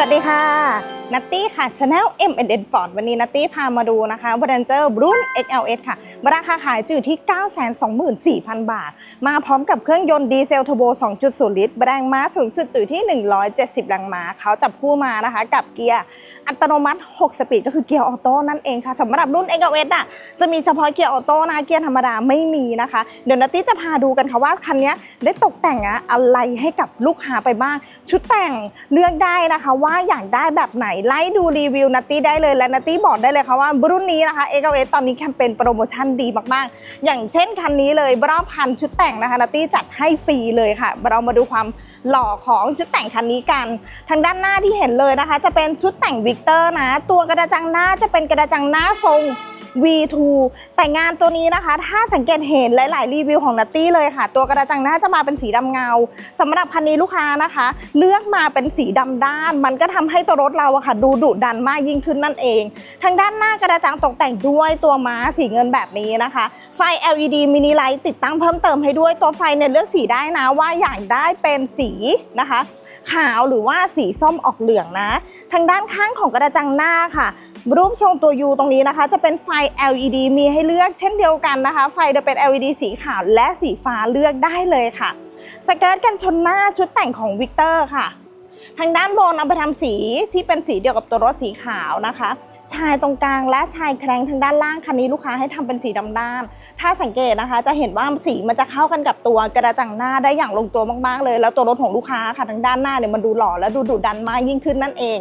สวัสดีค่ะ นัตตี้ค่ะ Channel M N Ford วันนี้นัตตี้พามาดูนะคะ v a n g e r รุ่น XLS ค่ะ ราคาขายจะอยู่ที่ 924,000 บาท มาพร้อมกับเครื่องยนต์ดีเซลเทอร์โบ 2.0 ลิตร แรงม้าสูงสุดจะอยู่ที่ 170 แรงม้า เขาจับคู่มานะคะ กับเกียร์อัตโนมัติ 6 สปีดก็คือเกียร์ออโต้นั่นเองค่ะสำหรับรุ่น XLS อะจะมีเฉพาะเกียร์ออโต้นะเกียร์ธรรมดาไม่มีนะคะ เดี๋ยวนัตตี้จะพาดูกันค่ะว่าคันนี้ได้ตกแต่งอะอะไรให้กับลูกค้าไปบ้าง ชุดแต่งเลือกได้นะคะว่าอยากได้แบบไหนไล่ดูรีวิวนัตตี้ได้เลยและนัตตี้บอกได้เลยค่ะว่ารุ่นนี้นะคะ XLS ตอนนี้แคมเปญโปรโมชั่นดีมากๆ อย่างเช่นคันนี้เลยรอบพันชุดแต่งนะคะนัตตี้จัดให้ฟรีเลยค่ะ เรามาดูความหล่อของชุดแต่งคันนี้กัน ทางด้านหน้าที่เห็นเลยนะคะ จะเป็นชุดแต่งวิกเตอร์นะ ตัวกระจังหน้าจะเป็นกระจังหน้าทรง V2 แต่งานตัวนี้นะคะ ถ้าสังเกตเห็นหลาย ๆ รีวิวของนัตตี้เลยค่ะ ตัวกระจังหน้าจะมาเป็นสีดำเงาสำหรับคันนี้ลูกค้านะคะ เลือกมาเป็นสีดำด้าน มันก็ทำให้ตัวรถเราอะค่ะ ดูดุดันมากยิ่งขึ้นนั่นเอง ทางด้านหน้ากระจังตกแต่งด้วยตัวม้าสีเงินแบบนี้นะคะ ไฟ LED มินิไลท์ติดตั้งเพิ่มเติมให้ด้วยตัวไฟเนี่ยเลือกสีได้นะว่าอยากได้เป็นสีนะคะขาวหรือว่าสีส้มออกเหลืองนะ ทางด้านข้างของกระจังหน้าค่ะ รูปทรงตัว U ตรงนี้นะคะ จะเป็นไฟ LED มีให้เลือกเช่นเดียวกันนะคะ ไฟจะเป็น LED สีขาวและสีฟ้าเลือกได้เลยค่ะ สเกิร์ตกันชนหน้าชุดแต่งของวิกเตอร์ค่ะ ทางด้านบนเอาไปทำสีที่เป็นสีเดียวกับตัวรถสีขาวนะคะ ชายตรงกลางและชายแครงทางด้านล่างคันนี้ลูกค้าให้ทำเป็นสีดำด้าน ถ้าสังเกตนะคะ จะเห็นว่าสีมันจะเข้ากันกับตัวกระจังหน้าได้อย่างลงตัวมากๆเลย แล้วตัวรถของลูกค้าค่ะทางด้านหน้าเนี่ยมันดูหล่อและดูดุดันมากยิ่งขึ้นนั่นเอง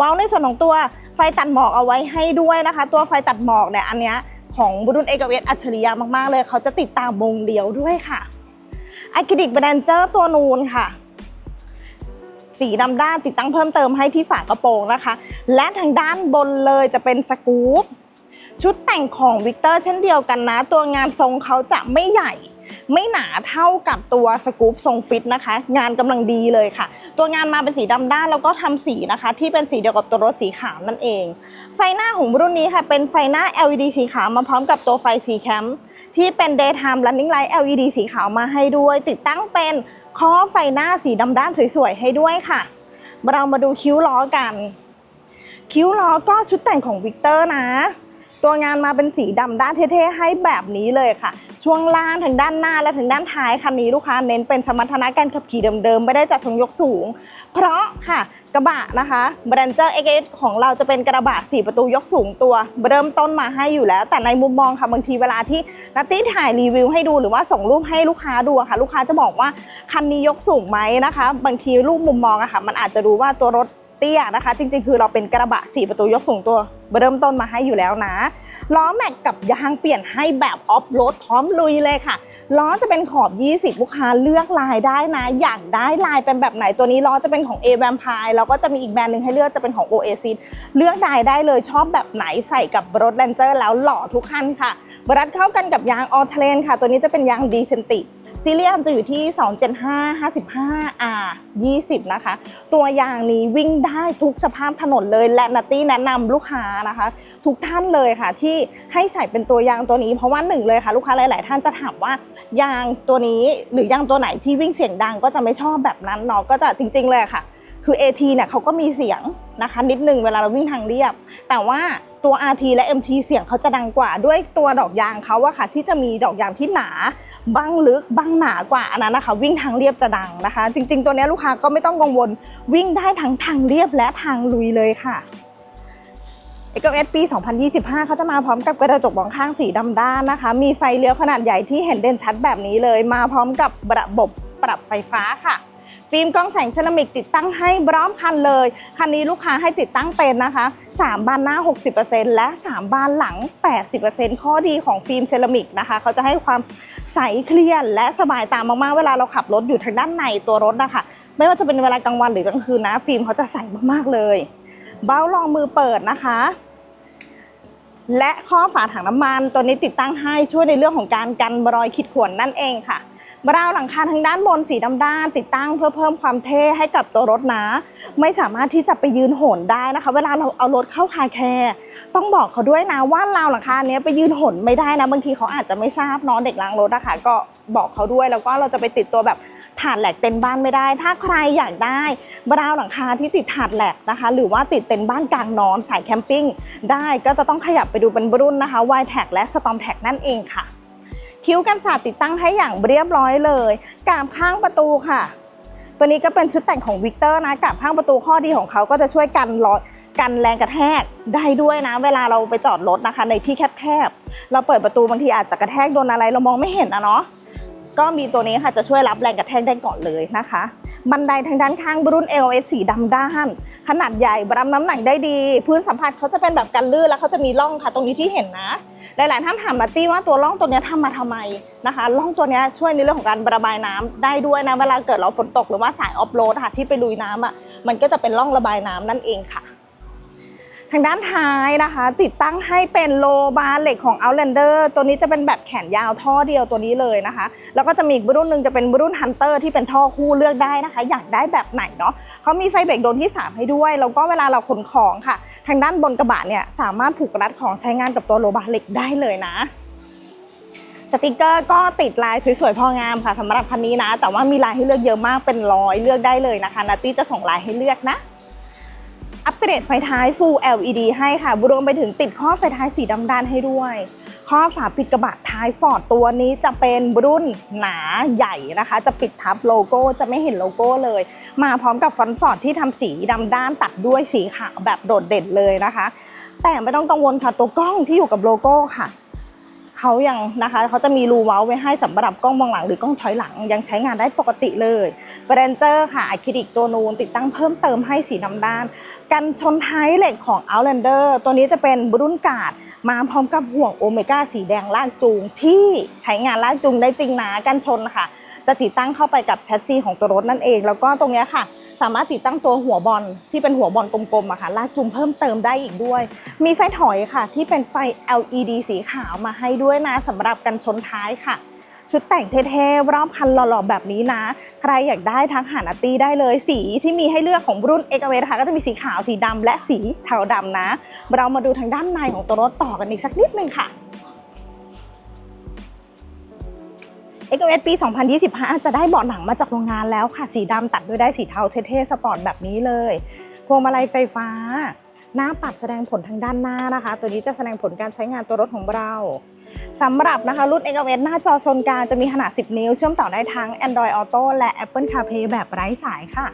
ว้าวในส่วนของตัวไฟตัดหมอกเอาไว้ให้ด้วยนะคะ ตัวไฟตัดหมอกเนี่ยอันเนี้ยของบุรุษเอกเวสอัจฉริยะมากๆเลย เขาจะติดตามวงเดียวด้วยค่ะอะคริลิกแบรนเจอร์ตัวนูนค่ะ สีดำด้านติดตั้งเพิ่มเติมให้ที่ฝากระโปรงนะคะ และทางด้านบนเลยจะเป็นสกู๊ปชุดแต่งของวิกเตอร์เช่นเดียวกันนะ ตัวงานทรงเขาจะไม่ใหญ่ ไม่หนาเท่ากับตัวสกู๊ปทรงฟิตนะคะ งานกำลังดีเลยค่ะ ตัวงานมาเป็นสีดำด้านแล้วก็ทำสีนะคะ ที่เป็นสีเดียวกับตัวรถสีขาวนั่นเอง ไฟหน้าของรุ่นนี้ค่ะ เป็นไฟหน้า LED สีขาวมาพร้อมกับตัวไฟสีแคมที่เป็น daytime running light LED สีขาวมาให้ด้วย ติดตั้งเป็นข้อไฟหน้าสีดำด้านสวยๆให้ด้วยค่ะ เรามาดูคิ้วล้อกัน คิ้วล้อก็ชุดแต่งของวิกเตอร์นะ ตัวงานมาเป็นสีดำด้านเท่ๆให้แบบนี้เลยค่ะ ช่วงล่างทางด้านหน้าและทางด้านท้ายคันนี้ลูกค้าเน้นเป็นสมรรถนะการขับขี่เดิมๆ ไม่ได้จัดชงยกสูง เพราะค่ะกระบะนะคะแบรนเจอร์เอ็กของเราจะเป็นกระบะ4 ประตูยกสูงตัว เริ่มต้นมาให้อยู่แล้ว แต่ในมุมมองค่ะบางทีเวลาที่นัตตี้ถ่ายรีวิวให้ดูหรือว่าส่งรูปให้ลูกค้าดูค่ะ ลูกค้าจะบอกว่าคันนี้ยกสูงไหมนะคะ บางทีรูปมุมมองอะค่ะ มันอาจจะดูว่าตัวรถ เตี้ยนะคะ จริงๆ คือเราเป็นกระบะ 4 ประตูยกสูงตัวเริ่มต้นมาให้อยู่แล้วนะ ล้อแม็กกับยางเปลี่ยนให้แบบออฟโรดพร้อมลุยเลยค่ะ ล้อจะเป็นขอบ 20 ลูกค้าเลือกลายได้นะ อยากได้ลายเป็นแบบไหนตัวนี้ล้อจะเป็นของ A v a m p i r e แล้วก็จะมีอีกแบรนด์หนึ่งให้เลือกจะเป็นของ Oasis เลือกลายได้เลยชอบแบบไหนใส่กับรถแลนเจอร์แล้วหล่อทุกคันค่ะบรัดเข้ากันกับยางออเทเลนค่ะ ตัวนี้จะเป็นยางดีเซนติ ซีเรียมจะอยู่ที่ 275 55 R 20 นะคะ ตัวยางนี้วิ่งได้ทุกสภาพถนนเลย และนัตตี้แนะนำลูกค้านะคะ ทุกท่านเลยค่ะ ที่ให้ใส่เป็นตัวยางตัวนี้ เพราะว่าหนึ่งเลยค่ะ ลูกค้าหลาย ๆ ท่านจะถามว่ายางตัวนี้หรือยางตัวไหนที่วิ่งเสียงดังก็จะไม่ชอบแบบนั้นเนาะก็จะจริง ๆ เลยค่ะ คือ AT เนี่ยเขาก็มีเสียงนะคะนิดนึงเวลาเราวิ่งทางเรียบ แต่ว่าตัว RT และ MT เสียงเขาจะดังกว่าด้วยตัวดอกยางเขาอะค่ะที่จะมีดอกยางที่หนาบ้างลึกบ้างหนากว่าอันนั้นนะคะ วิ่งทางเรียบจะดังนะคะ จริง ๆ ตัวนี้ลูกค้าก็ไม่ต้องกังวลวิ่งได้ทั้งทางเรียบและทางลุยเลยค่ะเอกเอสปี 2025 เขาจะมาพร้อมกับกระจกมองข้างสีดำด้านนะคะ มีไฟเลี้ยวขนาดใหญ่ที่เห็นเด่นชัดแบบนี้เลย มาพร้อมกับระบบปรับไฟฟ้าค่ะ ฟิล์มกล้องแสงเซรามิกติดตั้งให้พร้อมคันเลย คันนี้ลูกค้าให้ติดตั้งเป็นนะคะ 3 บานหน้า 60%และ 3 บานหลัง 80%ข้อดีของฟิล์มเซรามิกนะคะ เขาจะให้ความใสเคลียร์และสบายตามากๆ เวลาเราขับรถอยู่ทางด้านในตัวรถนะคะ ไม่ว่าจะเป็นเวลากลางวันหรือกลางคืนนะ ฟิล์มเขาจะใสมากๆเลย เบ้ารองมือเปิดนะคะและข้อฝาถังน้ำมันตัวนี้ติดตั้งให้ช่วยในเรื่องของการกันรอยขีดข่วนนั่นเองค่ะ ราวหลังคาทางด้านบนสีดำด้าน ติดตั้งเพื่อเพิ่มความเท่ให้กับตัวรถนะ ไม่สามารถที่จะไปยืนโหนได้นะคะ เวลาเราเอารถเข้าคาแคร์ต้องบอกเขาด้วยนะว่าราวหลังคาเนี้ยไปยืนโหนไม่ได้นะบางทีเขาอาจจะไม่ทราบเนาะเด็กล้างรถอะคะก็บอกเขาด้วยแล้วก็เราจะไปติดตัวแบบถาดแหลกเต็นบ้านไม่ได้ ถ้าใครอยากได้บราวหลังคาที่ติดถาดแหลกนะคะ หรือว่าติดเต็นบ้านกลางนอนสายแคมปิ้งได้ก็จะต้องขยับไปดูเป็นรุ่นนะคะ y t a g และ Storm Tag นั่นเองค่ะ คิ้วกันสาดติดตั้งให้อย่างเรียบร้อยเลยกาบข้างประตูค่ะ ตัวนี้ก็เป็นชุดแต่งของวิกเตอร์นะกาบข้างประตูข้อดีของเขาก็จะช่วยกันรอยกันแรงกระแทกได้ด้วยนะ เวลาเราไปจอดรถนะคะ ในที่แคบๆเราเปิดประตูบางทีอาจจะกระแทกโดนอะไรเรามองไม่เห็นนะเนาะ ก็มีตัวนี้ค่ะจะช่วยรับแรงกระแทกได้ก่อนเลยนะคะ บันไดทางด้านข้างรุ่น LS สีดำด้าน ขนาดใหญ่รับน้ำหนักได้ดี พื้นสัมผัสเขาจะเป็นแบบกันลื่นแล้วเขาจะมีร่องค่ะ ตรงนี้ที่เห็นนะ หลาย ๆ ท่านถามมาตี้ว่าตัวร่องตัวนี้ยทำมาทำไมนะคะร่องตัวนี้ช่วยในเรื่องของการระบายน้ำได้ด้วยนะเวลาเกิดเราฝนตกหรือว่าสายออฟโรดค่ะที่ไปลุยน้ำอะมันก็จะเป็นร่องระบายน้ำนั่นเองค่ะ ทางด้านท้ายนะคะ ติดตั้งให้เป็นโลบาร์เหล็กของ Outlander ตัวนี้จะเป็นแบบแขนยาวท่อเดียวตัวนี้เลยนะคะ แล้วก็จะมีอีกรุ่นหนึ่งจะเป็นรุ่น Hunter ที่เป็นท่อคู่เลือกได้นะคะ อยากได้แบบไหนเนาะเขามีไฟเบรกโดนที่ 3 ให้ด้วย แล้วก็เวลาเราขนของค่ะ ทางด้านบนกระบะเนี่ยสามารถผูกรัดของใช้งานกับตัวโลบาร์เหล็กได้เลยนะสติกเกอร์ก็ติดลายสวยๆพองามค่ะสำหรับคันนี้นะ แต่ว่ามีลายให้เลือกเยอะมากเป็นร้อยเลือกได้เลยนะคะนัตตี้จะส่งลายให้เลือกนะ อัปเกรดไฟท้าย Full LED ให้ค่ะ รวมไปถึงติดข้อไฟท้ายสีดำด้านให้ด้วย ข้อฝาปิดกระบะท้ายฟอร์ดตัวนี้จะเป็นรุ่นหนาใหญ่นะคะ จะปิดทับโลโก้จะไม่เห็นโลโก้เลย มาพร้อมกับฟอนต์ฟอร์ดที่ทำสีดำด้านตัดด้วยสีขาวแบบโดดเด่นเลยนะคะ แต่ไม่ต้องกังวลค่ะตัวกล้องที่อยู่กับโลโก้ค่ะ เขายังนะคะเขาจะมีรูเว้าไว้ให้สำหรับกล้องมองหลังหรือกล้องถอยหลังยังใช้งานได้ปกติเลยเบรนเจอร์ค่ะอะคริลิกตัวนูนติดตั้งเพิ่มเติมให้สีดำด้าน กันชนท้ายเหล็กของ Outlander ตัวนี้จะเป็นรุ่นกาดมาพร้อมกับห่วงโอเมก้าสีแดงลากจูงที่ใช้งานลากจูงได้จริงนะกันชนค่ะ จะติดตั้งเข้าไปกับแชสซีของตัวรถนั่นเอง แล้วก็ตรงนี้ค่ะ สามารถติดตั้งตัวหัวบอลที่เป็นหัวบอลกลมๆอะค่ะลากจูงเพิ่มเติมได้อีกด้วย มีไฟถอยค่ะ ที่เป็นไฟ LED สีขาวมาให้ด้วยนะสำหรับกันชนท้ายค่ะ ชุดแต่งเท่ๆรอบคันหล่อๆแบบนี้นะ ใครอยากได้ทักหานาตี้ได้เลยสีที่มีให้เลือกของรุ่น x อเวทค่ะก็จะมีสีขาวสีดำและสีเทาดำนะ เรามาดูทางด้านในของตัวรถต่อกันอีกสักนิดนึงค่ะ x อเปี 2025 จะได้เบาะหนังมาจากโรงงานแล้วค่ะ สีดำตัดด้วยได้สีเทาเท่ๆ สปอร์ตแบบนี้เลย พวงมาลัยไฟฟ้า หน้าปัดแสดงผลทางด้านหน้านะคะ ตัวนี้จะแสดงผลการใช้งานตัวรถของเราสำหรับนะคะรุ่น x อหน้าจอโซนกลางจะมีขนาด 10 นิ้ว เชื่อมต่อได้ทั้ง Android Auto และ Apple CarPlay แบบไร้สายค่ะ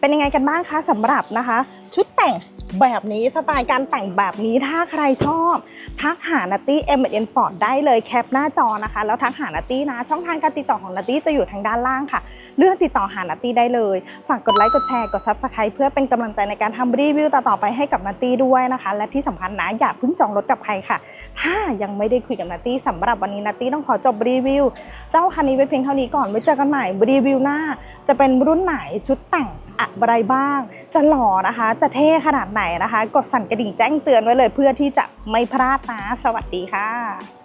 เป็นยังไงกันบ้างคะสำหรับนะคะ ชุดแต่งแบบนี้สไตล์การแต่งแบบนี้ถ้าใครชอบ ทักหานัตตี้ M N Ford ได้เลยแคปหน้าจอนะคะ แล้วทักหานัตตี้นะ ช่องทางการติดต่อของนัตตี้จะอยู่ทางด้านล่างค่ะ เลือกติดต่อหานัตตี้ได้เลย ฝากกดไลค์กดแชร์กด Subscribe เพื่อเป็นกำลังใจในการทำรีวิวต่อๆไปให้กับนัตตี้ด้วยนะคะ และที่สำคัญนะอย่าเพิ่งจองรถกับใครค่ะ ถ้ายังไม่ได้คุยกับนัตตี้สำหรับวันนี้นัตตี้ต้องขอจบรีวิว เจ้าคันนี้ไว้เพียงเท่านี้ก่อนไว้เจอกันใหม่รีวิวหน้า จะเป็นรุ่นไหนชุดแต่ง อะไรบ้าง จะหล่อนะคะ จะเท่ขนาดไหนนะคะ กดสั่นกระดิ่งแจ้งเตือนไว้เลยเพื่อที่จะไม่พลาดนะ สวัสดีค่ะ